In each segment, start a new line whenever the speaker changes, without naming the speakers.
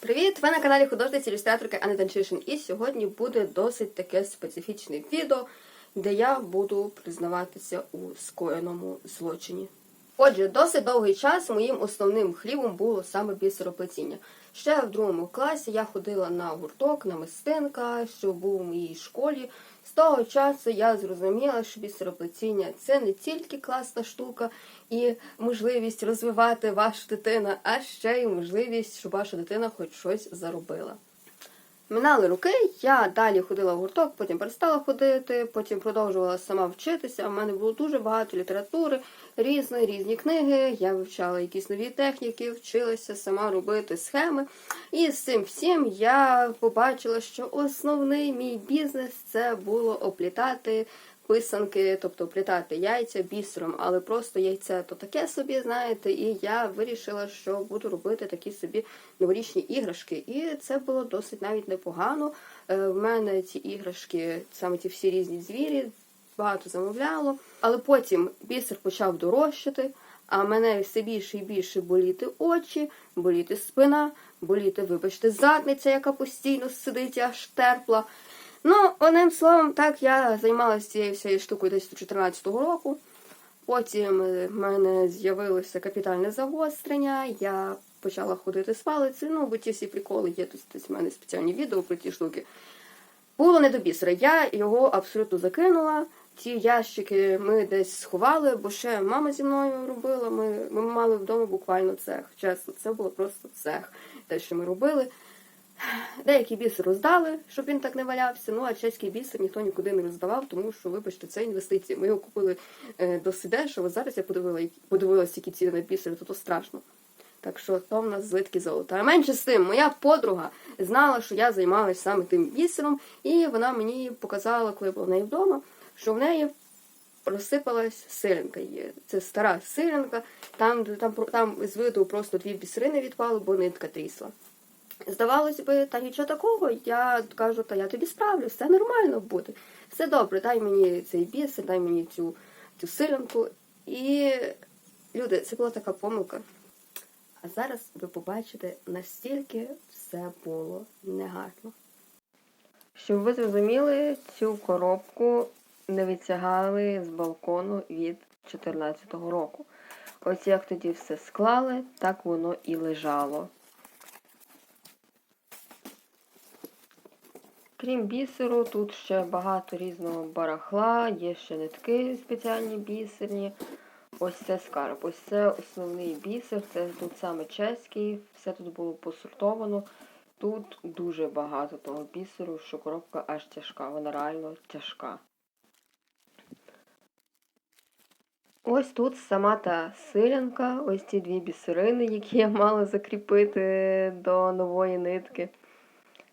Привіт! Ви на каналі художниці ілюстраторки Анна Данчишин. І сьогодні буде досить таке специфічне відео, де я буду признаватися у скоєному злочині. Отже, досить довгий час моїм основним хлібом було саме бісероплетіння. Ще в другому класі я ходила на гурток, на мистинка, що був у моїй школі. З того часу я зрозуміла, що бісероплетіння це не тільки класна штука і можливість розвивати вашу дитину, а ще й можливість, щоб ваша дитина хоч щось заробила. Минали роки, я далі ходила в гурток, потім перестала ходити, потім продовжувала сама вчитися. У мене було дуже багато літератури, різні, різні книги. Я вивчала якісь нові техніки, вчилася сама робити схеми. І з цим всім я побачила, що основний мій бізнес це було оплітати писанки, тобто оплітати яйця бісером, але просто яйце то таке собі, знаєте, і я вирішила, що буду робити такі собі новорічні іграшки. І це було досить навіть непогано. Е, В мене ці іграшки, саме ті всі різні звірі, багато замовляло. Але потім бісер почав дорожчати, а мене все більше і більше боліти очі, боліти спина, боліти, вибачте, задниця, яка постійно сидить, аж терпла. Ну, одним словом, так я займалася цією всією штукою десь до 2014 року. Потім е, в мене з'явилося капітальне загострення, я почала ходити з палицею, ну, бо ті всі приколи є, тут десь в мене спеціальні відео про ті штуки. Було не до бісера. Я його абсолютно закинула. Ті ящики ми десь сховали, бо ще мама зі мною робила. Ми, ми мали вдома буквально цех. Чесно, це було просто цех. Те, що ми робили. Деякий бісер роздали, щоб він так не валявся. Ну а чеський бісер ніхто нікуди не роздавав, тому що, вибачте, це інвестиції. Ми його купили е, досить дешево. Зараз я подивила, подивилася, які ціни на бісер, то, то страшно. Так що то в нас злитки золота. А менше з тим, моя подруга знала, що я займалася саме тим бісером, і вона мені показала, коли я була в неї вдома, що в неї розсипалась силянка. Є. Це стара силянка, там, там, там з виду просто дві бісерини відпали, бо нитка трісла. Здавалось би, та нічого такого. Я кажу, та я тобі справлюсь, все нормально буде. Все добре, дай мені цей бісер, дай мені цю, цю силянку. І люди, це була така помилка. А зараз ви побачите, настільки все було негарно. Щоб ви зрозуміли, цю коробку не відтягали з балкону від 2014 року. Ось як тоді все склали, так воно і лежало. Крім бісеру, тут ще багато різного барахла, є ще нитки спеціальні бісерні. Ось це скарб. Ось це основний бісер, це тут саме чеський, все тут було посортовано. Тут дуже багато того бісеру, що коробка аж тяжка, вона реально тяжка. Ось тут сама та силянка, ось ці дві бісерини, які я мала закріпити до нової нитки.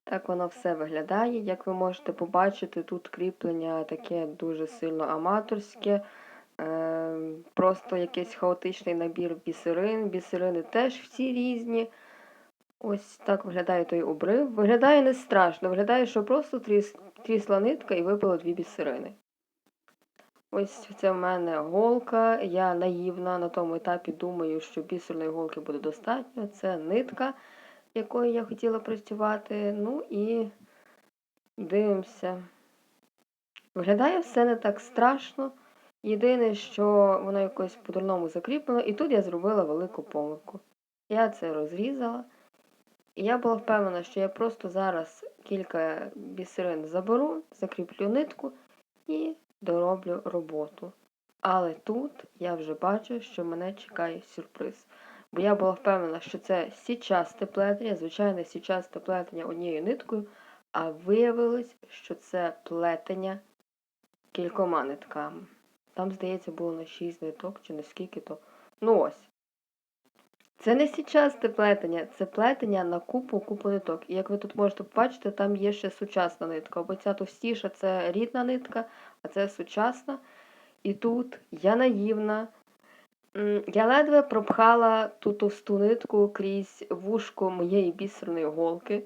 Так воно все виглядає. Як ви можете побачити, тут кріплення таке дуже сильно аматорське. Е, просто якийсь хаотичний набір бісерин. Бісерини теж всі різні. Ось так виглядає той обрив. Виглядає не страшно, виглядає, що просто тріс, трісла нитка і випало дві бісерини. Ось це в мене голка. Я наївна на тому етапі думаю, що бісерної голки буде достатньо. Це нитка, якою я хотіла працювати. Ну і дивимося. Виглядає все не так страшно. Єдине, що воно якось по-дурному закріплено, і тут я зробила велику помилку. Я це розрізала. І я була впевнена, що я просто зараз кілька бісерин заберу, закріплю нитку і дороблю роботу. Але тут я вже бачу, що мене чекає сюрприз. Бо я була впевнена, що це січасте плетення, звичайне січасте плетення однією ниткою, а виявилось, що це плетення кількома нитками. Там, здається, було на 6 ниток чи на скільки то. Ну ось. Це не січасте плетення, це плетення на купу купу ниток. І як ви тут можете побачити, там є ще сучасна нитка. Бо ця товстіша це рідна нитка, а це сучасна. І тут я наївна. Я ледве пропхала ту товсту нитку крізь вушко моєї бісерної голки.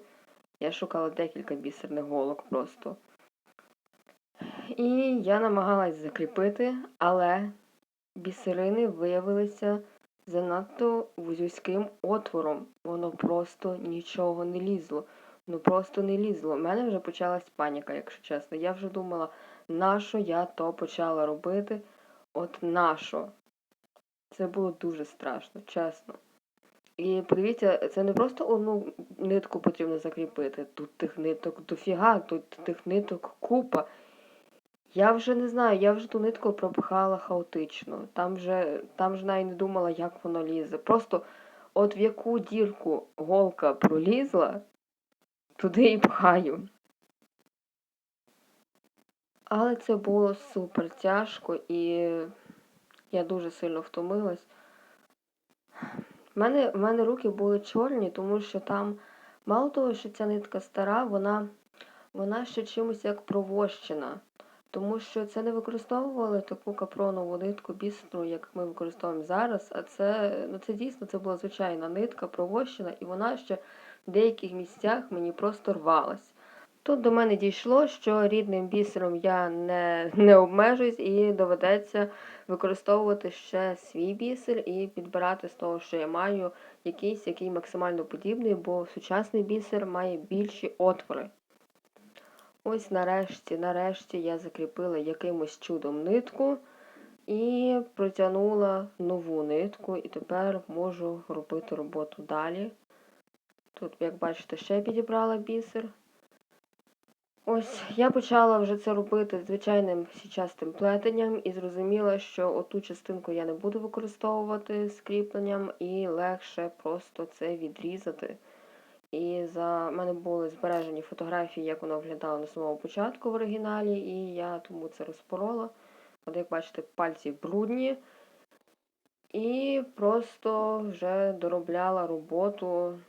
Я шукала декілька бісерних голок просто. І я намагалась закріпити, але бісерини виявилися занадто вузьким отвором. Воно просто нічого не лізло. Ну просто не лізло. У мене вже почалась паніка, якщо чесно. Я вже думала, нащо я то почала робити? От нащо? Це було дуже страшно, чесно. І подивіться, це не просто одну нитку потрібно закріпити. Тут тих ниток дофіга, тут тих ниток купа. Я вже не знаю, я вже ту нитку пропихала хаотично. Там вже, там вже навіть не думала, як воно лізе. Просто от в яку дірку голка пролізла, туди і пхаю. Але це було супер тяжко і я дуже сильно втомилась. В мене, в мене руки були чорні, тому що там, мало того, що ця нитка стара, вона, вона ще чимось як провощена. Тому що це не використовували таку капронову нитку бісерну, як ми використовуємо зараз. А це, ну це дійсно це була звичайна нитка, провощена, і вона ще в деяких місцях мені просто рвалась. Тут до мене дійшло, що рідним бісером я не, не обмежуюсь і доведеться використовувати ще свій бісер і підбирати з того, що я маю, якийсь, який максимально подібний, бо сучасний бісер має більші отвори. Ось нарешті, нарешті я закріпила якимось чудом нитку і протягнула нову нитку, і тепер можу робити роботу далі. Тут, як бачите, ще підібрала бісер. Ось я почала вже це робити звичайним січастим плетенням і зрозуміла, що оту частинку я не буду використовувати з кріпленням і легше просто це відрізати. І за мене були збережені фотографії, як воно виглядало на самому початку в оригіналі, і я тому це розпорола. От, як бачите, пальці брудні. І просто вже доробляла роботу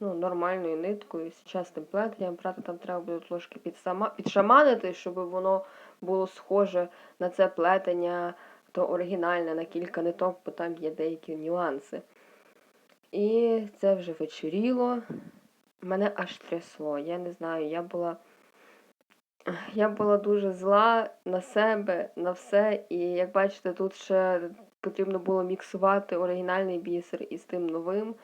ну, нормальною ниткою, з частим плетенням. Правда, там треба буде трошки підшаманити, щоб воно було схоже на це плетення, то оригінальне на кілька ниток, бо там є деякі нюанси. І це вже вечоріло. Мене аж трясло. Я не знаю, я була. Я була дуже зла на себе, на все. І як бачите, тут ще потрібно було міксувати оригінальний бісер із тим новим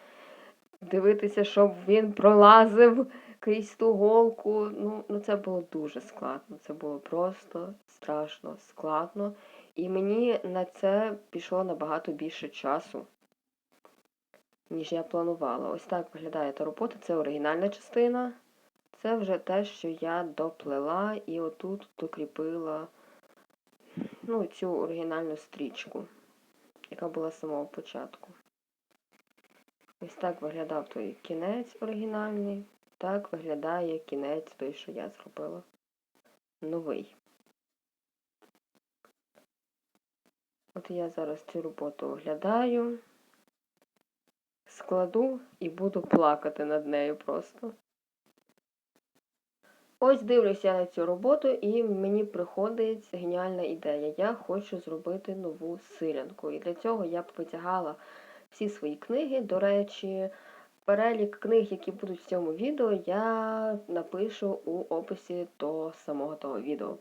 дивитися, щоб він пролазив крізь ту голку. Ну, ну це було дуже складно. Це було просто страшно складно. І мені на це пішло набагато більше часу, ніж я планувала. Ось так виглядає та робота. Це оригінальна частина. Це вже те, що я доплела і отут докріпила ну, цю оригінальну стрічку, яка була з самого початку. Ось так виглядав той кінець оригінальний. Так виглядає кінець той, що я зробила. Новий. От я зараз цю роботу оглядаю, складу і буду плакати над нею просто. Ось дивлюся на цю роботу, і мені приходить геніальна ідея. Я хочу зробити нову силянку. І для цього я б витягала всі свої книги. До речі, перелік книг, які будуть в цьому відео, я напишу у описі до самого того відео.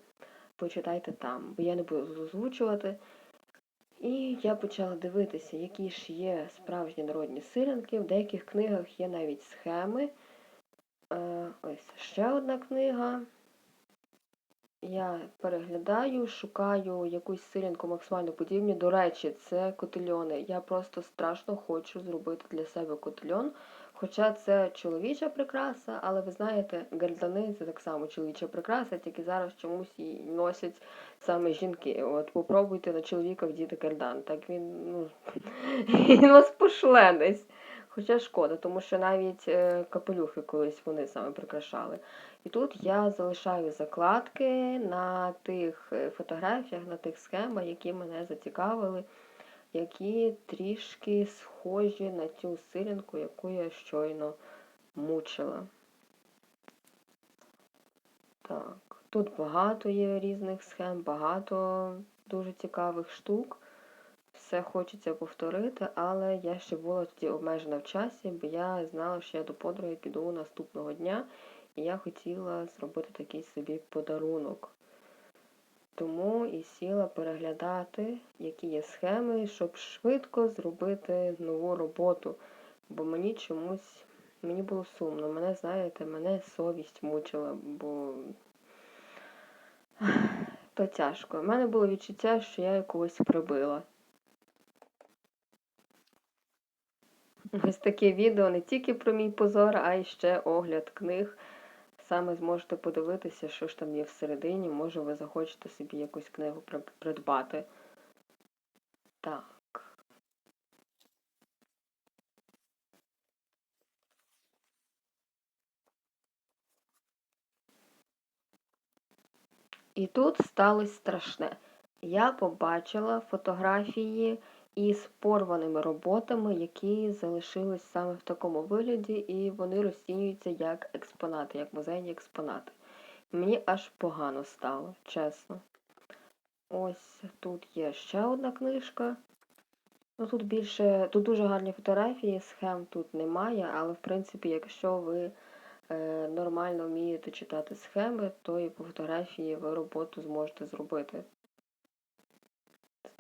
Почитайте там, бо я не буду озвучувати. І я почала дивитися, які ж є справжні народні силянки. В деяких книгах є навіть схеми. Е, ось ще одна книга. Я переглядаю, шукаю якусь силінку максимально подібну. До речі, це котельони. Я просто страшно хочу зробити для себе котельон. Хоча це чоловіча прикраса, але ви знаєте, гердани це так само чоловіча прикраса, тільки зараз чомусь її носять саме жінки. От попробуйте на чоловіка вдіти гердан. Так він ну, він вас пошле. Хоча шкода, тому що навіть е, капелюхи колись вони саме прикрашали. І тут я залишаю закладки на тих е, фотографіях, на тих схемах, які мене зацікавили, які трішки схожі на цю силінку, яку я щойно мучила. Так, тут багато є різних схем, багато дуже цікавих штук. Все хочеться повторити, але я ще була тоді обмежена в часі, бо я знала, що я до подруги піду наступного дня. І я хотіла зробити такий собі подарунок. Тому і сіла переглядати, які є схеми, щоб швидко зробити нову роботу. Бо мені чомусь мені було сумно. Мене, знаєте, мене совість мучила, бо то тяжко. У мене було відчуття, що я когось прибила. Ось таке відео не тільки про мій позор, а й ще огляд книг. Саме зможете подивитися, що ж там є всередині. Може, ви захочете собі якусь книгу придбати. Так. І тут сталося страшне. Я побачила фотографії із порваними роботами, які залишились саме в такому вигляді, і вони розцінюються як експонати, як музейні експонати. Мені аж погано стало, чесно. Ось тут є ще одна книжка. Ну, тут більше, тут дуже гарні фотографії, схем тут немає, але в принципі, якщо ви е, нормально вмієте читати схеми, то і по фотографії ви роботу зможете зробити.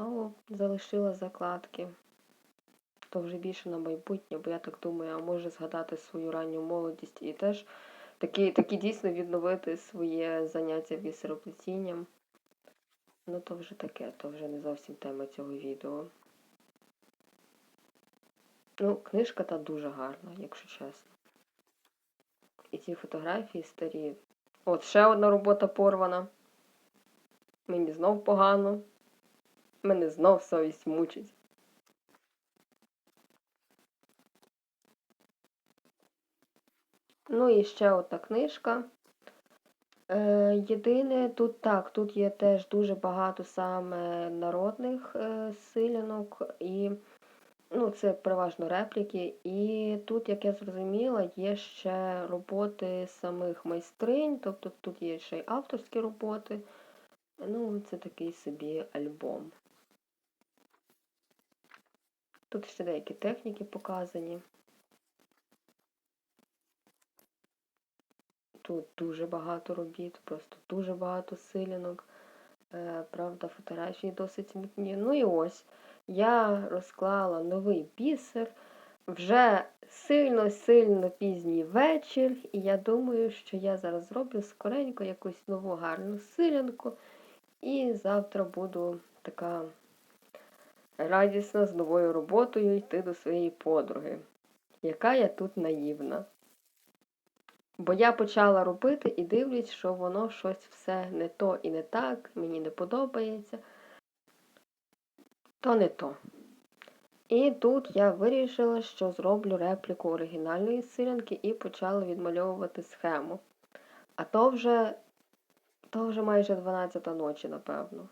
Знову залишила закладки. То вже більше на майбутнє, бо я так думаю, а може згадати свою ранню молодість і теж такі, такі дійсно відновити своє заняття бісероплетінням. Ну, то вже таке, то вже не зовсім тема цього відео. Ну, книжка та дуже гарна, якщо чесно. І ці фотографії старі. От ще одна робота порвана. Мені знов погано. Мене знов совість мучить. Ну і ще одна книжка. Е, єдине, тут так, тут є теж дуже багато саме народних е, силянок, і ну, це переважно репліки. І тут, як я зрозуміла, є ще роботи самих майстринь, тобто тут є ще й авторські роботи. Ну, це такий собі альбом. Тут ще деякі техніки показані. Тут дуже багато робіт, просто дуже багато силянок. Е, правда, фотографії досить смутні. Ну і ось я розклала новий бісер. Вже сильно-сильно пізній вечір, і я думаю, що я зараз зроблю скоренько якусь нову гарну силянку. І завтра буду така радісна з новою роботою йти до своєї подруги. Яка я тут наївна. Бо я почала робити і дивлюсь, що воно щось все не то і не так, мені не подобається. То не то. І тут я вирішила, що зроблю репліку оригінальної силянки і почала відмальовувати схему. А то вже, то вже майже 12 ночі, напевно.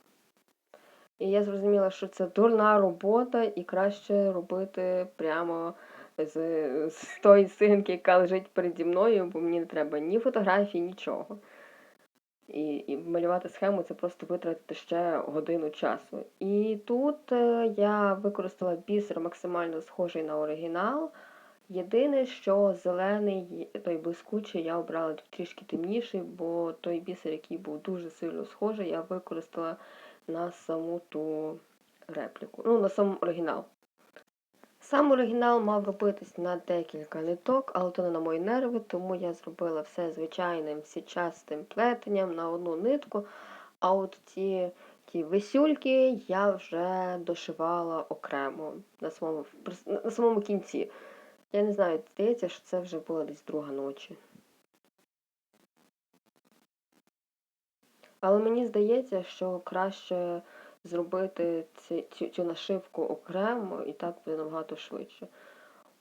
І я зрозуміла, що це дурна робота, і краще робити прямо з, з тої синки, яка лежить переді мною, бо мені не треба ні фотографій, нічого. І і малювати схему це просто витратити ще годину часу. І тут е, я використала бісер максимально схожий на оригінал. Єдине, що зелений, той блискучий, я обрала трішки темніший, бо той бісер, який був дуже сильно схожий, я використала на саму ту репліку. Ну, на сам оригінал. Сам оригінал мав робитись на декілька ниток, але то не на мої нерви, тому я зробила все звичайним січастим плетенням на одну нитку. А от ті ті висюльки я вже дошивала окремо на самому, на самому кінці. Я не знаю, здається, що це вже була десь друга ночі. Але мені здається, що краще зробити цю, цю нашивку окремо і так буде набагато швидше.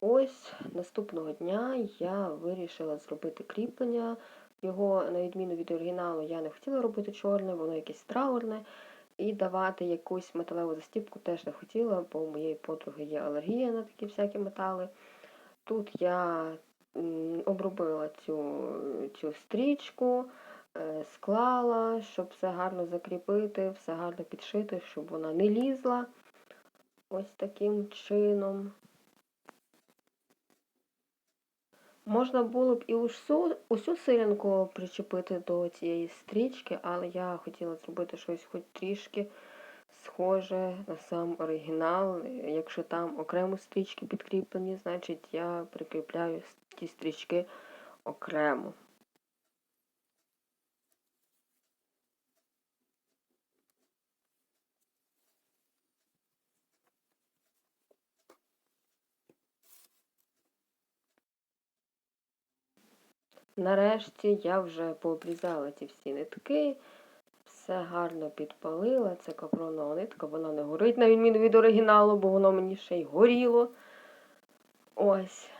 Ось наступного дня я вирішила зробити кріплення. Його, на відміну від оригіналу, я не хотіла робити чорне, воно якесь траурне. І давати якусь металеву застіпку теж не хотіла, бо у моєї подруги є алергія на такі всякі метали. Тут я обробила цю, цю стрічку. Е, склала, щоб все гарно закріпити, все гарно підшити, щоб вона не лізла. Ось таким чином. Можна було б і усю, усю силянку причепити до цієї стрічки, але я хотіла зробити щось хоч трішки схоже на сам оригінал. Якщо там окремо стрічки підкріплені, значить я прикріпляю ті стрічки окремо. Нарешті я вже пообрізала ті всі нитки, все гарно підпалила. Це капронова нитка, вона не горить, на відміну від оригіналу, бо воно мені ще й горіло. Ось.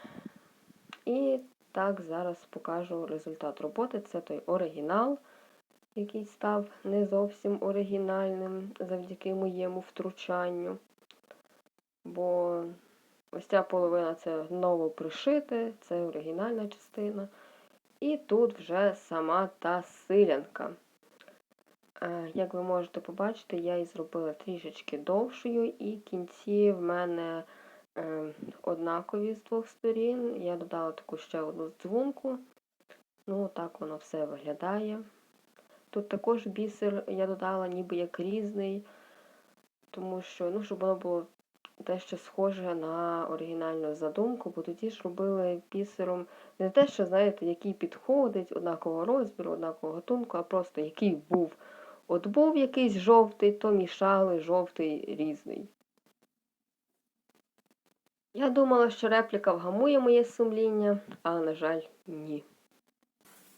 І так, зараз покажу результат роботи. Це той оригінал, який став не зовсім оригінальним завдяки моєму втручанню. Бо ось ця половина це ново пришите, це оригінальна частина. І тут вже сама та силянка. Е, Як ви можете побачити, я її зробила трішечки довшою, і кінці в мене е, однакові з двох сторін. Я додала таку ще одну дзвонку. Ну, так воно все виглядає. Тут також бісер я додала ніби як різний, тому що, ну, щоб воно було дещо схоже на оригінальну задумку, бо тоді ж робили бісером не те, що, знаєте, який підходить, однакового розміру, однакового гатунку, а просто який був. От був якийсь жовтий, то мішали жовтий різний. Я думала, що репліка вгамує моє сумління, але, на жаль, ні.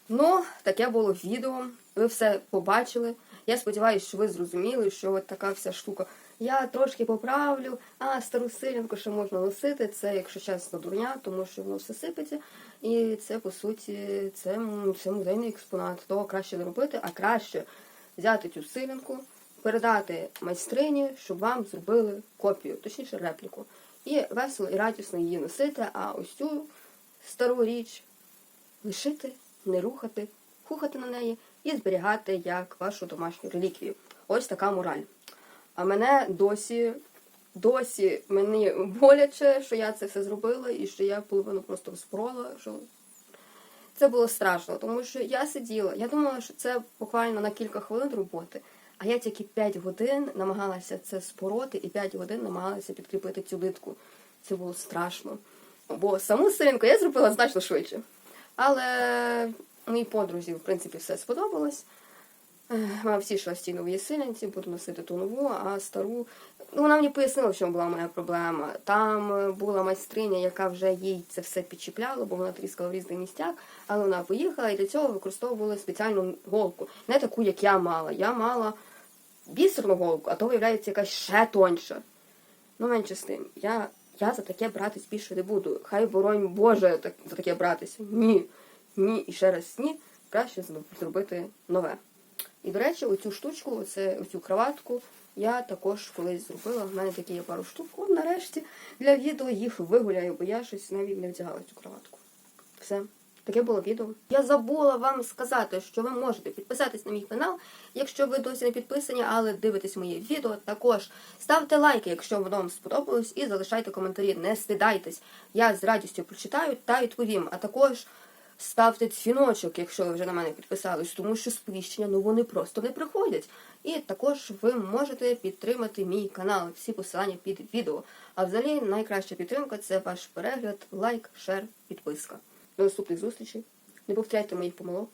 Ну, таке було відео. Ви все побачили. Я сподіваюся, що ви зрозуміли, що от така вся штука. Я трошки поправлю, а стару силянку ще можна носити. Це, якщо чесно, дурня, тому що воно все сипеться. І це, по суті, це, це музейний експонат. Того краще не робити, а краще взяти цю силянку, передати майстрині, щоб вам зробили копію, точніше репліку. І весело і радісно її носити, а ось цю стару річ лишити, не рухати, хухати на неї і зберігати як вашу домашню реліквію. Ось така мораль. А мене досі, досі мені боляче, що я це все зробила, і що я половину просто розпорола. Що... Це було страшно, тому що я сиділа, я думала, що це буквально на кілька хвилин роботи, а я тільки 5 годин намагалася це спороти і 5 годин намагалася підкріпити цю нитку. Це було страшно. Бо саму силінку я зробила значно швидше. Але моїй подрузі, в принципі, все сподобалось. Мав всі шерсті нові силянці, буду носити ту нову, а стару. Ну, вона мені пояснила, в чому була моя проблема. Там е, була майстриня, яка вже їй це все підчіпляла, бо вона тріскала в різних місцях, але вона поїхала і для цього використовувала спеціальну голку. Не таку, як я мала. Я мала бісерну голку, а то виявляється якась ще тоньша. Ну, менше з тим. Я, я за таке братись більше не буду. Хай боронь Боже так, за таке братися. Ні. Ні, і ще раз ні. Краще зробити нове. І, до речі, оцю штучку, оце, оцю кроватку, я також колись зробила. В мене такі є пару штук. От нарешті для відео їх вигуляю, бо я щось навіть не вдягала цю кроватку. Все. Таке було відео. Я забула вам сказати, що ви можете підписатись на мій канал, якщо ви досі не підписані, але дивитесь моє відео. Також ставте лайки, якщо воно вам сподобалось, і залишайте коментарі. Не стидайтесь. Я з радістю прочитаю та відповім. А також ставте дзвіночок, якщо ви вже на мене підписались, тому що сповіщення ну вони просто не приходять. І також ви можете підтримати мій канал. Всі посилання під відео. А взагалі найкраща підтримка це ваш перегляд, лайк, шер, підписка. До наступних зустрічей. Не повторяйте моїх помилок.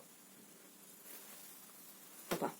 Па-па.